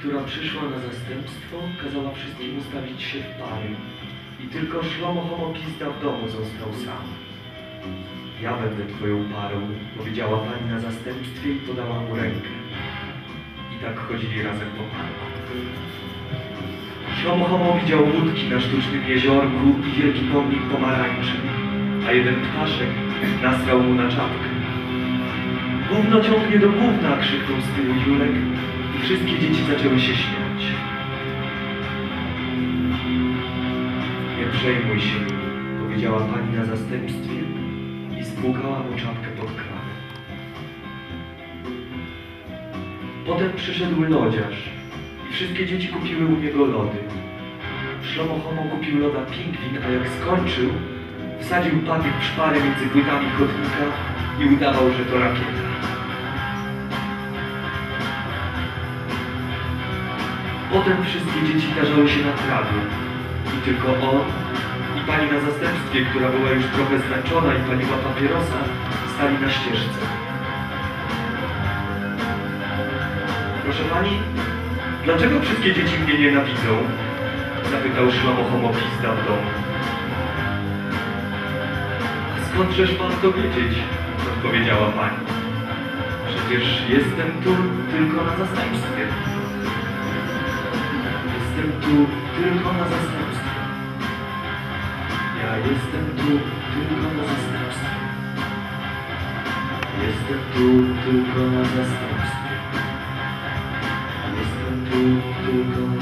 która przyszła na zastępstwo, kazała wszystkim ustawić się w pary. I tylko Szlomo Homo Pizda w domu został sam. Ja będę twoją parą, powiedziała pani na zastępstwie i podała mu rękę. I tak chodzili razem po parku. Szlomo Homo widział łódki na sztucznym jeziorku i wielki pomnik pomarańczy, a jeden ptaszek nasrał mu na czapkę. Gówno ciągnie do gówna, krzyknął z tyłu Julek i wszystkie dzieci zaczęły się śmiać. Nie przejmuj się, powiedziała pani na zastępstwie i spłukała mu czapkę pod krawę. Potem przyszedł lodziarz i wszystkie dzieci kupiły u niego lody. Szlomo Homo kupił loda pingwin, a jak skończył, wsadził patyk w szparę między płytami chodnika i udawał, że to rakieta. Potem wszystkie dzieci tarzały się na trawie i tylko on i pani na zastępstwie, która była już trochę zmęczona i paliła papierosa, stali na ścieżce. Proszę pani, dlaczego wszystkie dzieci mnie nienawidzą? Zapytał Szlomo w domu. A skądżeż pan to wiedzieć? Odpowiedziała pani. Przecież jestem tu tylko na zastępstwie. Jestem tu tylko na zastępstwie. Ja jestem tu tylko na zastępstwie. Jestem tu tylko na zastępstwie. Jestem tu tylko na.